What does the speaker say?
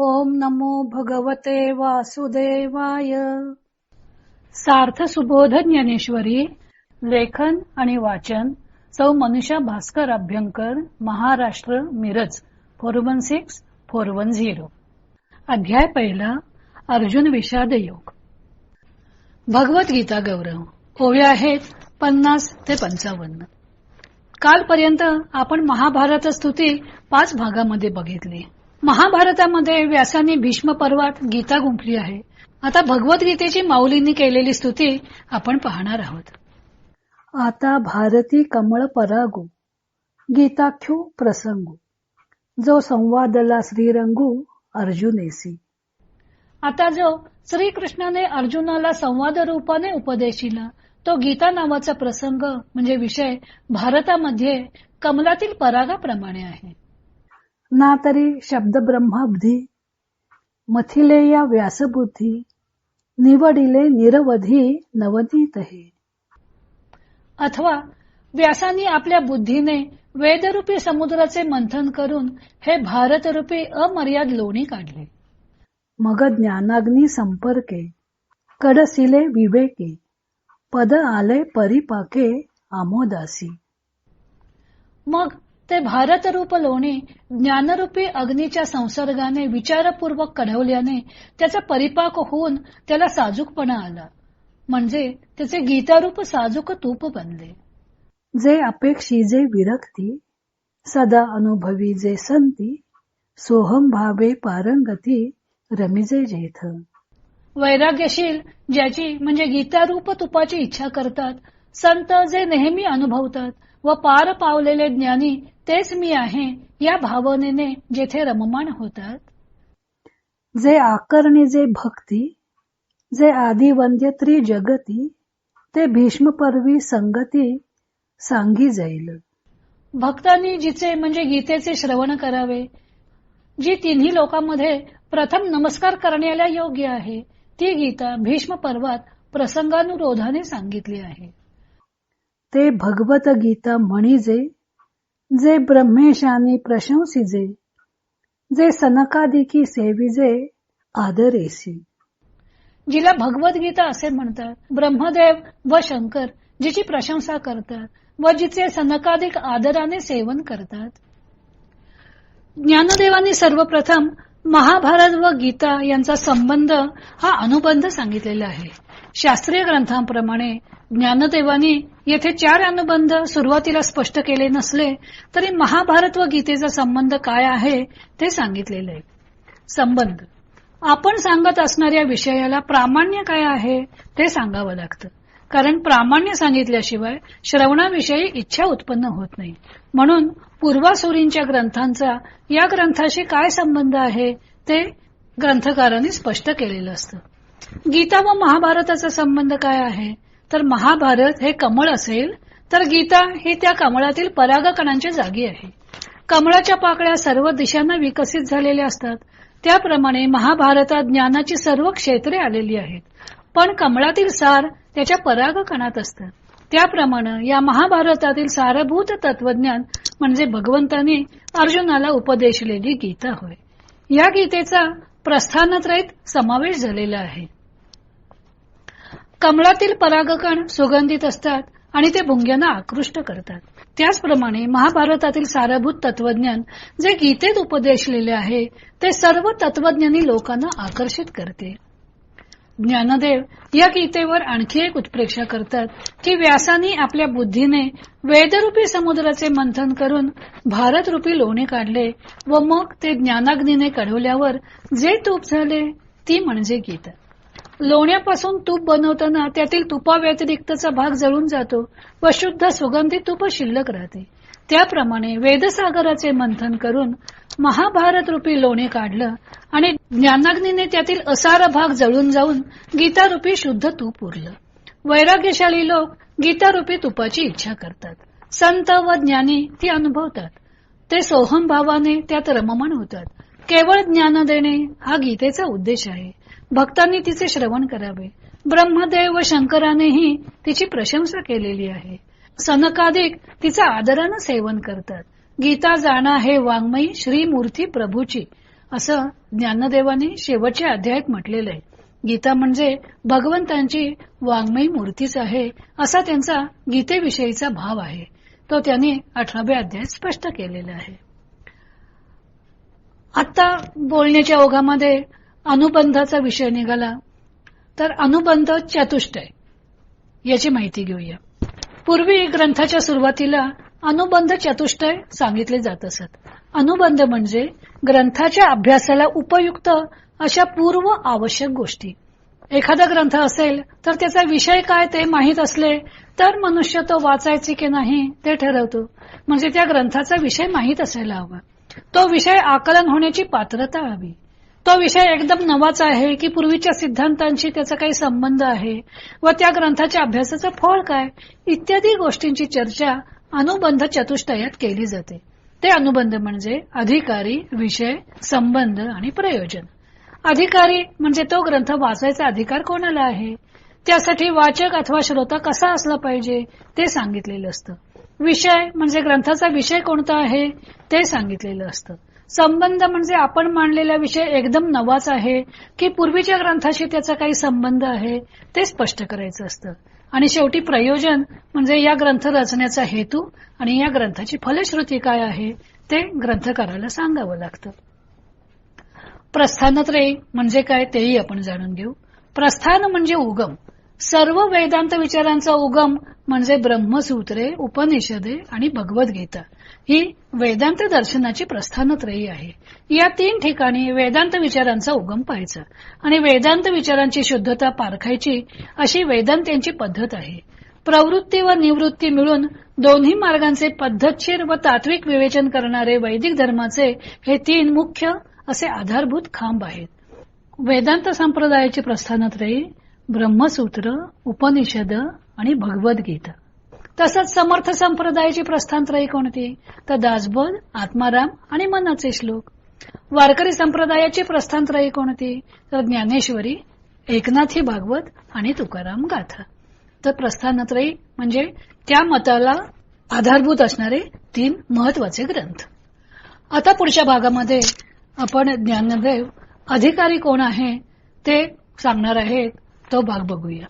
ओम नमो भगवते वासुदेवाय. सार्थ सुबोध ज्ञानेश्वरी लेखन आणि वाचन सौ Manusha Bhaskar Abhyankar Maharashtra Miraj four one six four one zero. अध्याय पहिला अर्जुन विषाद योग. भगवद्गीता गौरव ओव्या आहेत पन्नास ते पंचावन्न. कालपर्यंत आपण महाभारत स्तुती पाच भागामध्ये बघितली. महाभारतामध्ये व्यासाने भीष्म पर्वात गीता गुंफली आहे. आता भगवद्गीतेची माऊलींनी केलेली स्तुती आपण पाहणार आहोत. आता भारती कमळ परागू गीताख्यू प्रसंगू जो संवादला श्रीरंगू अर्जुनेसी. आता जो श्रीकृष्णाने अर्जुनाला संवाद रूपाने उपदेशिला तो गीता नावाचा प्रसंग म्हणजे विषय भारतामध्ये कमलातील परागाप्रमाणे आहे. ना तरी शब्द ब्रह्माब्धी मथिले या व्यासबुद्धी निवडिले निरवधी नवनीत हे अथवा व्यासानी आपल्या बुद्धीने वेदरूपी समुद्राचे मंथन करून हे भारतरूपी अमर्याद लोणी काढले. मग ज्ञानाग्नी संपर्के कडसिले विवेके पद आले परिपाके आमोदासी. मग ते भारतरूप लोणी ज्ञानरूपी अग्नीच्या संसर्गाने विचारपूर्वक कढवल्याने त्याचा परिपाक होऊन त्याला साजूकपणा आला. म्हणजे त्याचे गीतारूप साजूक तूप बनले. जे अपेक्षी जे विरक्ती सदा अनुभवी जे संती सोहम भावे पारंगती रमिजे जेथ. वैराग्यशील ज्याची म्हणजे गीतारूप तुपाची इच्छा करतात संत जे नेहमी अनुभवतात व पार पावलेले ज्ञानी तेच मी आहे या भावनेने जेथे रममाण होतात. जे आकर्णी जे भक्ती जे आदिवंद्य त्रिजगती ते भीष्म पर्वी संगती सांगी जाईल. भक्तांनी जिचे म्हणजे गीतेचे श्रवण करावे जी तिन्ही लोकांमध्ये प्रथम नमस्कार करण्याला योग्य आहे ती गीता भीष्म पर्वात प्रसंगानुरोधाने सांगितली आहे. ते भगवत गीता म्हणिजे जे ब्रह्मेशाने प्रशंसिजे जे सनकादिकी सेविजे आदरेसी. जिला भगवद्गीता असे म्हणतात ब्रह्मदेव व शंकर जिची प्रशंसा करतात व जिचे सनकाधिक आदराने सेवन करतात. ज्ञानदेवानी सर्वप्रथम महाभारत व गीता यांचा संबंध हा अनुबंध सांगितलेला आहे. शास्त्रीय ग्रंथांप्रमाणे ज्ञानदेवानी येथे चार अनुबंध सुरुवातीला स्पष्ट केले नसले तरी महाभारत व गीतेचा संबंध काय आहे ते सांगितलेले. आहे संबंध. आपण सांगत असणाऱ्या विषयाला प्रामाण्य काय आहे ते सांगावं लागतं. कारण प्रामाण्य सांगितल्याशिवाय श्रवणाविषयी इच्छा उत्पन्न होत नाही. म्हणून पूर्वासुरींच्या ग्रंथांचा या ग्रंथाशी काय संबंध आहे ते ग्रंथकारांनी स्पष्ट केलेलं असतं. गीता व महाभारताचा संबंध काय आहे? तर महाभारत हे कमळ असेल तर गीता ही त्या कमळातील परागकणांची जागी आहे. कमळाच्या पाकळ्या सर्व दिशांना विकसित झालेल्या असतात. त्याप्रमाणे महाभारतात ज्ञानाची सर्व क्षेत्रे आलेली आहेत. पण कमळातील सार त्याच्या परागकणात असतात. त्याप्रमाणे या महाभारतातील सारभूत तत्वज्ञान म्हणजे भगवंतांनी अर्जुनाला उपदेशलेली गीता होय. या गीतेचा प्रस्थानत्रयीत समावेश झालेला आहे. कमळातील परागकण सुगंधित असतात आणि ते भुंग्यांना आकृष्ट करतात. त्याचप्रमाणे महाभारतातील सारभूत तत्वज्ञान जे गीतेत उपदेशलेले आहे ते सर्व तत्वज्ञानी लोकांना आकर्षित करते. ज्ञानदेव या गीतेवर आणखी एक उत्प्रेक्षा करतात. की व्यासानी आपल्या बुद्धीने वेदरूपी समुद्राचे मंथन करून भारतरूपी लोणी काढले व मग ते ज्ञानाग्नीने कढवल्यावर जे तूप झाले ती म्हणजे गीता. लोण्यापासून तूप बनवताना त्यातील तुपा व्यतिरिक्तचा भाग जळून जातो व शुद्ध सुगंधित तूप शिल्लक राहते. त्याप्रमाणे वेदसागराचे मंथन करून महाभारत रूपी लोणे काढलं आणि ज्ञानाग्नीने त्यातील असार भाग जळून जाऊन गीतारूपी शुद्ध तूप उरलं. वैराग्यशाली लोक गीतारूपी तुपाची इच्छा करतात. संत व ज्ञानी ती अनुभवतात. ते सोहम भावाने त्यात रममाण होतात. केवळ ज्ञान देणे हा गीतेचा उद्देश आहे. भक्तांनी तिचे श्रवण करावे. ब्रह्मदेव व शंकरानेही तिची प्रशंसा केलेली आहे. सनकाधिक तिचा आदरानं सेवन करतात. गीता जाणा हे वाङ्मयी श्रीमूर्ती प्रभूची असं ज्ञानदेवाने शेवटच्या अध्यायात म्हटलेलं आहे. गीता म्हणजे भगवंतांची वाङ्मयी मूर्तीच आहे असा त्यांचा गीतेविषयीचा भाव आहे. तो त्यांनी अठराव्या अध्यायात स्पष्ट केलेला आहे. आता बोलण्याच्या ओघामध्ये अनुबंधाचा विषय निघाला. तर अनुबंध चतुष्टय याची माहिती घेऊया. पूर्वी ग्रंथाच्या सुरुवातीला अनुबंध चतुष्टय सांगितले जात असत. अनुबंध म्हणजे ग्रंथाच्या अभ्यासाला उपयुक्त अशा पूर्व आवश्यक गोष्टी. एखादा ग्रंथ असेल तर त्याचा विषय काय ते माहीत असले तर मनुष्य तो वाचायचे की नाही ते ठरवतो. म्हणजे त्या ग्रंथाचा विषय माहीत असायला हवा. तो विषय आकलन होण्याची पात्रता हवी. तो विषय एकदम नवाच आहे की पूर्वीच्या सिद्धांतांशी त्याचा काही संबंध आहे व त्या ग्रंथाच्या अभ्यासाचं फळ काय इत्यादी गोष्टींची चर्चा अनुबंध चतुष्टयात केली जाते. ते अनुबंध म्हणजे अधिकारी विषय संबंध आणि प्रयोजन. अधिकारी म्हणजे तो ग्रंथ वाचायचा अधिकार कोणाला आहे? त्यासाठी वाचक अथवा श्रोता कसा असला पाहिजे ते सांगितलेलं असतं. विषय म्हणजे ग्रंथाचा विषय कोणता आहे ते सांगितलेलं असतं. संबंध म्हणजे आपण मांडलेला विषय एकदम नवाच आहे की पूर्वीच्या ग्रंथाशी त्याचा काही संबंध आहे ते स्पष्ट करायचं असतं. आणि शेवटी प्रयोजन म्हणजे या ग्रंथ रचण्याचा हेतू आणि या ग्रंथाची फलश्रुती काय आहे ते ग्रंथकाराला सांगावं लागतं. प्रस्थानत्रय म्हणजे काय तेही आपण जाणून घेऊ. प्रस्थान म्हणजे उगम. सर्व वेदांत विचारांचा उगम म्हणजे ब्रह्मसूत्रे उपनिषदे आणि भगवद्गीता. ही वेदांत दर्शनाची प्रस्थानत्रयी आहे. या तीन ठिकाणी वेदांत विचारांचा उगम पाहायचा आणि वेदांत विचारांची शुद्धता पारखायची अशी वेदांत्यांची पद्धत आहे. प्रवृत्ती व निवृत्ती मिळून दोन्ही मार्गांचे पद्धतशीर व तात्विक विवेचन करणारे वैदिक धर्माचे हे तीन मुख्य असे आधारभूत खांब आहेत. वेदांत संप्रदायाची प्रस्थानत्रयी ब्रह्मसूत्र उपनिषद आणि भगवद्गीता. तसंच समर्थ संप्रदायाची प्रस्थानत्रयी कोणती? तर दासबोध आत्माराम आणि मनाचे श्लोक. वारकरी संप्रदायाची प्रस्थानत्रयी कोणती? तर ज्ञानेश्वरी एकनाथी भागवत आणि तुकाराम गाथा. तर प्रस्थानत्रयी म्हणजे त्या मताला आधारभूत असणारे तीन महत्त्वाचे ग्रंथ. आता पुढच्या भागामध्ये आपण ज्ञानदेव अधिकारी कोण आहे ते सांगणार आहेत. तो भाग बघूया.